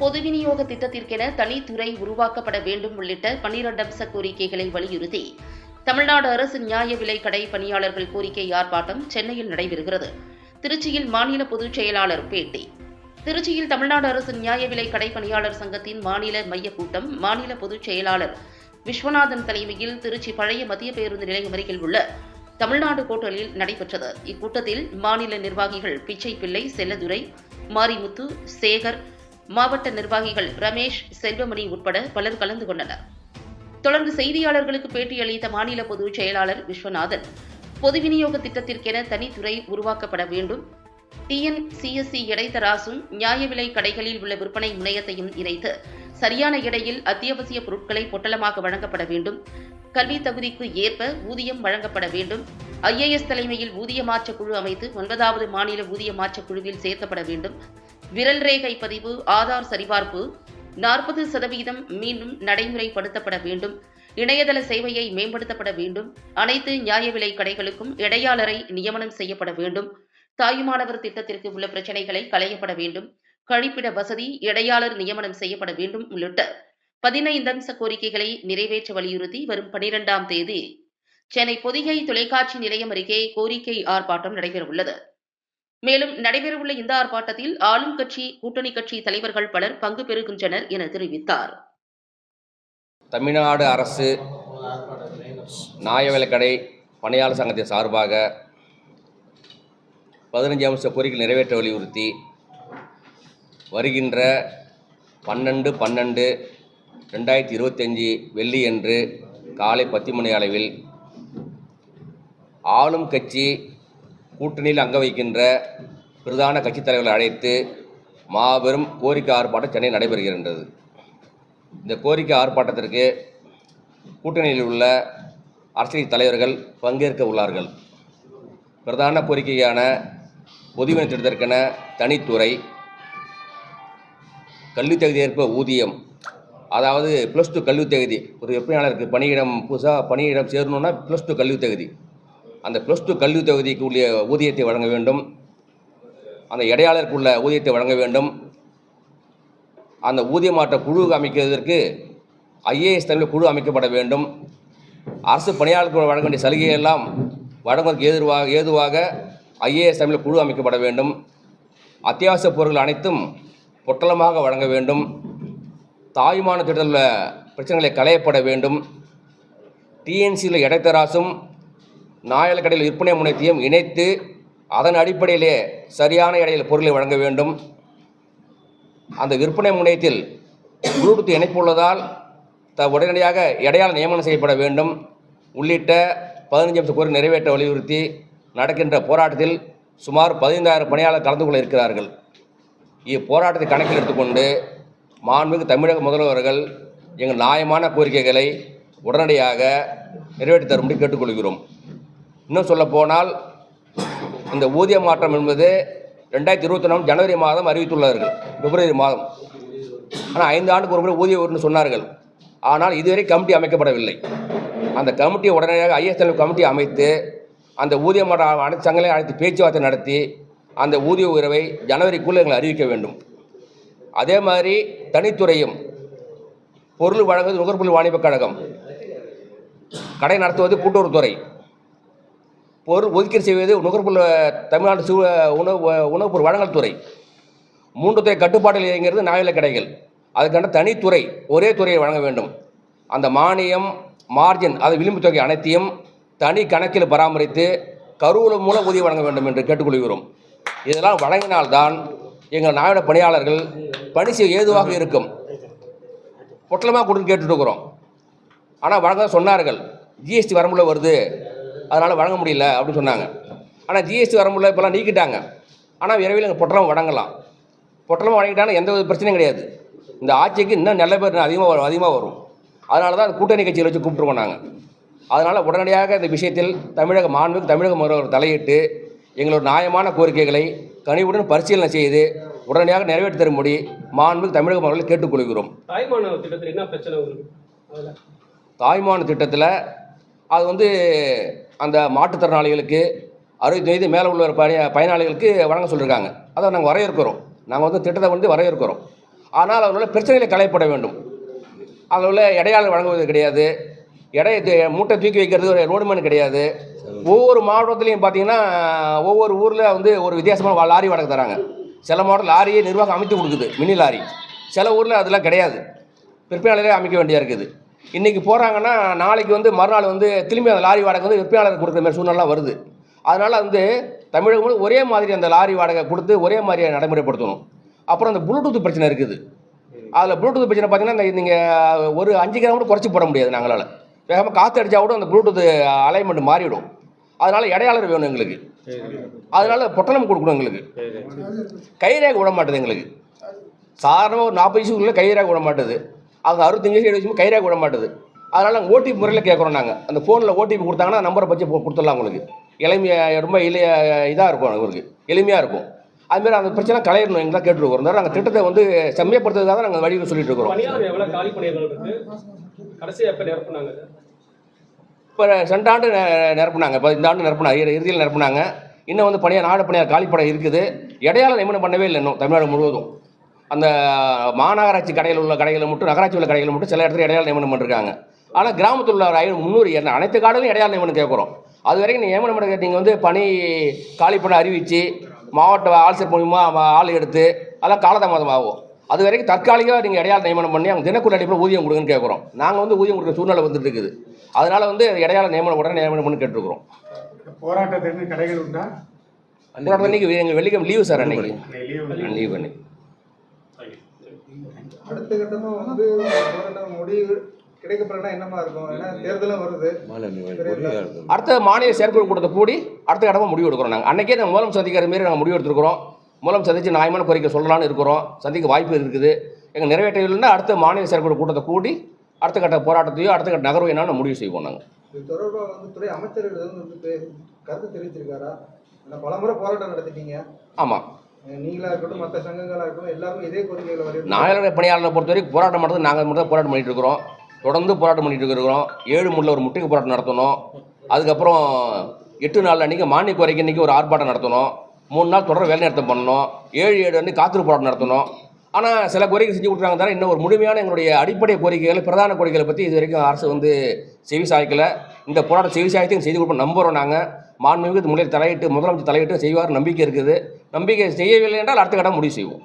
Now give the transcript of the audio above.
பொது விநியோக திட்டத்திற்கென தனித்துறை உருவாக்கப்பட வேண்டும் உள்ளிட்ட பன்னிரண்டு அம்ச கோரிக்கைகளை வலியுறுத்தி தமிழ்நாடு அரசு நியாய விலை கடை பணியாளர்கள் கோரிக்கை ஆர்ப்பாட்டம் சென்னையில் நடைபெறுகிறது. திருச்சியில் மாநில பொதுச் செயலாளர் பேட்டி. திருச்சியில் தமிழ்நாடு அரசு நியாய விலை கடை பணியாளர் சங்கத்தின் மாநில மைய கூட்டம் மாநில பொதுச் செயலாளர் விஸ்வநாதன் தலைமையில் திருச்சி பழைய மத்திய பேருந்து நிலையம் அருகில் உள்ள தமிழ்நாடு கோட்டலில் நடைபெற்றது. இக்கூட்டத்தில் மாநில நிர்வாகிகள் பிச்சை பிள்ளை செல்லதுரை மாரிமுத்து சேகர் மாவட்ட நிர்வாகிகள் ரமேஷ் செல்வமணி உட்பட பலர் கலந்து கொண்டனர். தொடர்ந்து செய்தியாளர்களுக்கு பேட்டியளித்த மாநில பொதுச் செயலாளர் விஸ்வநாதன் பொது விநியோக திட்டத்திற்கென தனித்துறை உருவாக்கப்பட வேண்டும். டிஎன்சிஎஸ்சி இடைத்தராசும் நியாய விலை கடைகளில் உள்ள விற்பனை முனையத்தையும் இணைத்து சரியான இடையில் அத்தியாவசிய பொருட்களை பொட்டலமாக வழங்கப்பட வேண்டும். கல்வி தகுதிக்கு ஏற்ப ஊதியம் வழங்கப்பட வேண்டும். ஐஏஎஸ் தலைமையில் ஊதிய மாற்ற குழு அமைத்து ஒன்பதாவது மாநில ஊதிய மாற்ற குழுவில் சேர்க்கப்பட வேண்டும். விரல் ரேகை பதிவு ஆதார் சரிபார்ப்பு நாற்பது சதவீதம் மீண்டும் நடைமுறைப்படுத்தப்பட வேண்டும். இணையதள சேவையை மேம்படுத்தப்பட வேண்டும். அனைத்து நியாய விலை கடைகளுக்கும் இடையாளரை நியமனம் செய்யப்பட வேண்டும். தாயுமானவர் திட்டத்திற்கு உள்ள பிரச்சனைகளை களையப்பட வேண்டும். கழிப்பிட வசதி இடையாளர் நியமனம் செய்யப்பட வேண்டும் உள்ளிட்ட பதினைந்து அம்ச கோரிக்கைகளை நிறைவேற்ற வலியுறுத்தி வரும் பனிரெண்டாம் தேதி சென்னை பொதிகை தொலைக்காட்சி நிலையம் அருகே கோரிக்கை ஆர்ப்பாட்டம் நடைபெறவுள்ளது. மேலும் நடைபெறவுள்ள இந்த ஆர்ப்பாட்டத்தில் ஆளும் கட்சி கூட்டணி கட்சி தலைவர்கள் பலர் பங்கு பெறுகின்றனர் என தெரிவித்தார். தமிழ்நாடு அரசு நியாய விலைக்கடை பணியாளர் சங்கத்தின் சார்பாக பதினஞ்சு அம்ச கோரிக்கை நிறைவேற்ற வலியுறுத்தி வருகின்ற பன்னெண்டு பன்னெண்டு ரெண்டாயிரத்தி இருபத்தஞ்சி வெள்ளியன்று காலை பத்து மணி அளவில் ஆளும் கட்சி கூட்டணியில் அங்க வைக்கின்ற பிரதான கட்சித் தலைவர்களை அழைத்து மாபெரும் கோரிக்கை ஆர்ப்பாட்டம் சென்னை நடைபெறுகின்றது. இந்த கோரிக்கை ஆர்ப்பாட்டத்திற்கு கூட்டணியில் உள்ள அரசியல் தலைவர்கள் பங்கேற்க உள்ளார்கள். பிரதான கோரிக்கையான பொதுவின திட்டத்திற்கென தனித்துறை கல்வித் தகுதி ஏற்ப ஊதியம் அதாவது ப்ளஸ் டூ கல்வித் தகுதி. ஒரு விற்பனையாளருக்கு பணியிடம் புதுசாக பணியிடம் சேரணுன்னா ப்ளஸ் டூ கல்வித் தகுதி. அந்த ப்ளஸ் டூ கல்வி தொகுதிக்கு உள்ள ஊதியத்தை வழங்க வேண்டும். அந்த இடையாளருக்கு உள்ள ஊதியத்தை வழங்க வேண்டும். அந்த ஊதிய மாற்ற குழு அமைக்கிறதற்கு ஐஏஎஸ் தலைமையில் குழு அமைக்கப்பட வேண்டும். அரசு பணியாளர்களுக்கு வழங்க வேண்டிய சலுகையெல்லாம் வழங்குவதற்கு ஏதுவாக ஏதுவாக ஐஏஎஸ் தலைமையில் குழு அமைக்கப்பட வேண்டும். அத்தியாவசிய பொருட்கள் அனைத்தும் பொட்டலமாக வழங்க வேண்டும். தாய்மான திட்டத்தில் பிரச்சனைகளை களையப்பட வேண்டும். டிஎன்சியில் இடைத்தராசும் நாயல் கடையில் விற்பனை முனையத்தையும் இணைத்து அதன் அடிப்படையிலே சரியான இடையில் பொருளை வழங்க வேண்டும். அந்த விற்பனை முனையத்தில் ப்ளூடூத் இணைப்பு உள்ளதால் த உடனடியாக எடையால் நியமனம் செய்யப்பட வேண்டும். உள்ளிட்ட பதினஞ்சு அம்ச கோரி நிறைவேற்ற வலியுறுத்தி நடக்கின்ற போராட்டத்தில் சுமார் பதினைந்தாயிரம் பணியாளர் கலந்து கொள்ள இருக்கிறார்கள். இப்போராட்டத்தை கணக்கில் எடுத்துக்கொண்டு மாண்புமிகு தமிழக முதல்வர்கள் எங்கள் நியாயமான கோரிக்கைகளை உடனடியாக நிறைவேற்றி தரும்படி கேட்டுக்கொள்கிறோம். இன்னும் சொல்லப்போனால் இந்த ஊதிய மாற்றம் என்பது ரெண்டாயிரத்தி இருபத்தி ஒன்றாம் ஜனவரி மாதம் அறிவித்துள்ளார்கள் பிப்ரவரி மாதம். ஆனால் ஐந்து ஆண்டுக்கு ஒரு முறை ஊதிய உயர்வுன்னு சொன்னார்கள். ஆனால் இதுவரை கமிட்டி அமைக்கப்படவில்லை. அந்த கமிட்டியை உடனடியாக ஐஎஸ்எல் கமிட்டி அமைத்து அந்த ஊதிய மாற்றம் அனைத்து சங்கங்களையும் அழைத்து பேச்சுவார்த்தை நடத்தி அந்த ஊதிய உயர்வை ஜனவரிக்குள்ளே எங்களை அறிவிக்க வேண்டும். அதே மாதிரி தனித்துறையும் பொருள் வழங்குவது நுகர்பொருள் வாணிபக் கழகம். கடை நடத்துவது கூட்டுறவுத்துறை. பொருள் ஒதுக்கீடு செய்வது நுகர்பொருள் தமிழ்நாடு சு உணவு உணவுப் பொருள் வழங்கல் துறை. மூன்று துறை கட்டுப்பாட்டில் இயங்கிறது நாயல கடைகள். அதுக்கான தனித்துறை ஒரே துறையை வழங்க வேண்டும். அந்த மானியம் மார்ஜின் அது விளிம்பு தொகை அனைத்தையும் தனி கணக்கில் பராமரித்து கருவூலம் மூலம் உதவி வழங்க வேண்டும் என்று கேட்டுக்கொள்கிறோம். இதெல்லாம் வழங்கினால்தான் எங்கள் நாயோட பணியாளர்கள் பணி செய்ய ஏதுவாக இருக்கும். பொட்டலமாக கொடுத்து கேட்டுட்டு இருக்கிறோம். ஆனால் வழங்க சொன்னார்கள் ஜிஎஸ்டி வரம்புல வருது. அதனால் வழங்க முடியல அப்படின்னு சொன்னாங்க. ஆனால் ஜிஎஸ்டி வரம்புல இப்போலாம் நீக்கிட்டாங்க. ஆனால் விரைவில் எங்கள் பொட்டலம் வழங்கலாம். பொட்டலம் வழங்கிட்டாங்கன்னா எந்த ஒரு பிரச்சனையும் கிடையாது. இந்த ஆட்சிக்கு இன்னும் நல்ல பேர் அதிகமாக வரும் அதிகமாக வரும். அதனால தான் கூட்டணி கட்சியில் வச்சு கூப்பிட்டுருக்கோம் நாங்கள் அதனால் உடனடியாக இந்த விஷயத்தில் தமிழக மாண்புக்கு தமிழக முதல்வர் தலையிட்டு எங்களோட நியாயமான கோரிக்கைகளை கனிவுடன் பரிசீலனை செய்து உடனடியாக நிறைவேற்றி தரும்படி மாண்புக்கு தமிழக முதல்வர்களை கேட்டுக்கொள்கிறோம் திட்டத்தில் என்ன பிரச்சனை தாய்மான திட்டத்தில் அது வந்து அந்த மாற்றுத்திறனாளிகளுக்கு அறுபத்தி வயது மேலே உள்ள பய பயனாளிகளுக்கு வழங்க சொல்லியிருக்காங்க. அதை நாங்கள் வரையறுக்கிறோம். நாங்கள் வந்து திட்டத்தை வந்து வரையறுக்கிறோம். ஆனால் அதில் உள்ள பிரச்சனைகளை களையப்பட வேண்டும். அதில் உள்ள இடையாளர் வழங்குவது கிடையாது. இடையை மூட்டை தூக்கி வைக்கிறது ஒரு ரோடுமேன் கிடையாது. ஒவ்வொரு மாவட்டத்துலையும் பார்த்தீங்கன்னா ஒவ்வொரு ஊரில் வந்து ஒரு வித்தியாசமான லாரி வாடகை தராங்க. சில மாவட்டம் லாரியை நிர்வாகம் அமைத்து கொடுக்குது மினி லாரி. சில ஊரில் அதெல்லாம் கிடையாது. விற்பனையாளரே அமைக்க வேண்டியாக இருக்குது. இன்றைக்கி போகிறாங்கன்னா நாளைக்கு வந்து மறுநாள் வந்து திரும்பி அந்த லாரி வாடகை வந்து விற்பனையாளர் கொடுக்குற மாதிரி சூழ்நிலாம் வருது. அதனால் வந்து தமிழகம் முழுவதும் ஒரே மாதிரி அந்த லாரி வாடகை கொடுத்து ஒரே மாதிரியை நடைமுறைப்படுத்தணும். அப்புறம் அந்த ப்ளூடூத் பிரச்சனை இருக்குது. அதில் ப்ளூடூத் பிரச்சனை பார்த்தீங்கன்னா நீங்கள் ஒரு அஞ்சு கிராம் கூட குறைச்சி போட முடியாது நாங்களால். வேகமாக காற்று அடித்தா கூட அந்த ப்ளூடூத் அலைன்மெண்ட் மாறிவிடும் அதனால் இடையாளர் வேணும் எங்களுக்கு. அதனால் பொட்டலம் கொடுக்கணும் எங்களுக்கு. கைரேகை விட மாட்டுது எங்களுக்கு. சாதாரணமாக ஒரு நாற்பது வயசுக்குள்ளே கைரேகை விட மாட்டுது. அவங்க அறுபத்தஞ்சு வயசு வயசு கைரேகை விட மாட்டுது. அதனால் நாங்கள் ஓடிபி முறையில் கேட்குறோம் நாங்கள் அந்த ஃபோனில் ஓடிபி கொடுத்தாங்கன்னா நம்பரை வச்சு போ- கொடுத்துடலாம் உங்களுக்கு எளிமையாக ரொம்ப எளிய இதாக இருக்கும் அவங்களுக்கு. எளிமையாக இருக்கும். அதுமாரி அந்த பிரச்சனை களையணும் எங்களை கேட்டுருக்கோம் நாங்கள் திட்டத்தை வந்து செம்மைப்படுத்துறதுக்காக தான் நாங்கள் வழியில் சொல்லிட்டு இருக்கிறோம்? இப்போ ரெண்டு ஆண்டு நிரப்புனாங்க. இப்போ இந்த ஆண்டு நிரப்புனாங்க இறு- இறுதியில் நிரப்புனாங்க. இன்னும் வந்து பணியார் நாடு பணியார் காலிப்படம் இருக்குது. இடையாள நியமனம் பண்ணவே இல்லை இன்னும் தமிழ்நாடு முழுவதும். அந்த மாநகராட்சி கடையில் உள்ள கடைகளில் மட்டும் நகராட்சி உள்ள கடைகளில் மட்டும் சில இடத்துல இடையாள நியமனம் பண்ணிருக்காங்க. ஆனால் கிராமத்தில் உள்ள ஐநூறு முந்நூறு என்ன அனைத்து காடுகளும் இடையாள நியமனம் கேட்குறோம். அது வரைக்கும் நீங்கள் நியமனம் பண்ண நீங்கள் வந்து பணி காலிப்படம் அறிவித்து மாவட்ட ஆட்சியர் மூலிமா ஆள் எடுத்து அதெல்லாம் காலதாமதம் ஆகும். அது வரைக்கும் தற்காலிகமாக நீங்கள் இடையாள நியமனம் பண்ணி அவங்க தினக்கூலி அடிப்படையில் ஊதியம் கொடுங்கன்னு கேட்குறோம். நாங்கள் வந்து ஊதியம் கொடுக்குற சூழ்நிலை வந்துட்டு இருக்குது. அதனால வந்து இடையாள நியமனம் உடனே நியமனம் பண்ணி கேட்டுருக்குறோம். போராட்டத்திற்கு கடைகள் உண்டா? போராட்டம் அன்னைக்கு எங்கள் வெள்ளிக்கிழமை லீவு சார் அன்னைக்கு. லீவு லீவ் பண்ணி அடுத்த கட்டமா வந்து போராட்டம் முடிவு கிடைக்கப்படனா என்னமா இருக்கும்? ஏன்னா தேர்தலும் வருது. அடுத்த மாநில செயற்குழு கூட்டத்தை கூடி அடுத்த கடமை முடிவு எடுக்கிறோம் நாங்கள் அன்னைக்கே நாங்கள் மூலம் சந்திக்கிற மாரி நாங்கள் முடிவு எடுத்துருக்கிறோம். மூலம் சந்தித்து நியாயமான கோரிக்கை சொல்லலாம்னு இருக்கிறோம். சந்திக்க வாய்ப்பு இருக்குது. எங்கள் நிறைவேற்றவில்லைன்னா அடுத்த மாநில செயற்குழு கூட்டத்தை கூடி அடுத்த கட்ட போராட்டத்தையோ அடுத்த கட்ட நகர்வு என்னன்னு முடிவு செய்வோம் நாங்கள் இது தொடர்பா வந்து துறை அமைச்சர்கள் வந்து கருத்து தெரிவிச்சிருக்காரா? பலமுறை போராட்டம் நடத்திட்டீங்க. ஆமாம் அஹ் இருக்கட்டும் மற்ற இருக்கட்டும் எல்லாருமே இதே கோரிக்கைகளை வரையும் நாயலோட பணியாளரை பொறுத்த வரைக்கும் போராட்டம் பண்ணுறது நாங்கள் மட்டும் போராட்டம் பண்ணிட்டு இருக்கிறோம். தொடர்ந்து போராட்டம் பண்ணிட்டு இருக்கிறோம். ஏழு முள்ள ஒரு முட்டுக்கு போராட்டம் நடத்தணும். அதுக்கப்புறம் எட்டு நாள் அன்றைக்கி மானிய குறைக்கு அன்றைக்கி ஒரு ஆர்ப்பாட்டம் நடத்தணும். மூணு நாள் தொடர் வேலை நிறுத்தம் பண்ணணும். ஏழு ஏழு அன்றைக்கி காத்திரு போராட்டம் நடத்தணும். ஆனால் சில கோரிக்கை செஞ்சு கொடுக்குறாங்க தவிர இன்னும் ஒரு முழுமையான எங்களுடைய அடிப்படை கோரிக்கைகள் பிரதான கோரிக்கைகளை பற்றி இது வரைக்கும் அரசு வந்து செவி சாய்க்கலை. இந்த போராட்டம் செவி சாய்த்தையும் செய்து கொடுப்போம். நம்புகிறோம் நாங்கள் மாண்புமிகு முறையில் தலையிட்டு முதலமைச்சர் தலையிட்டு செய்வார் நம்பிக்கை இருக்குது. நம்பிக்கை செய்யவில்லை என்றால் அடுத்த கட்டம் முடிவு செய்வோம்.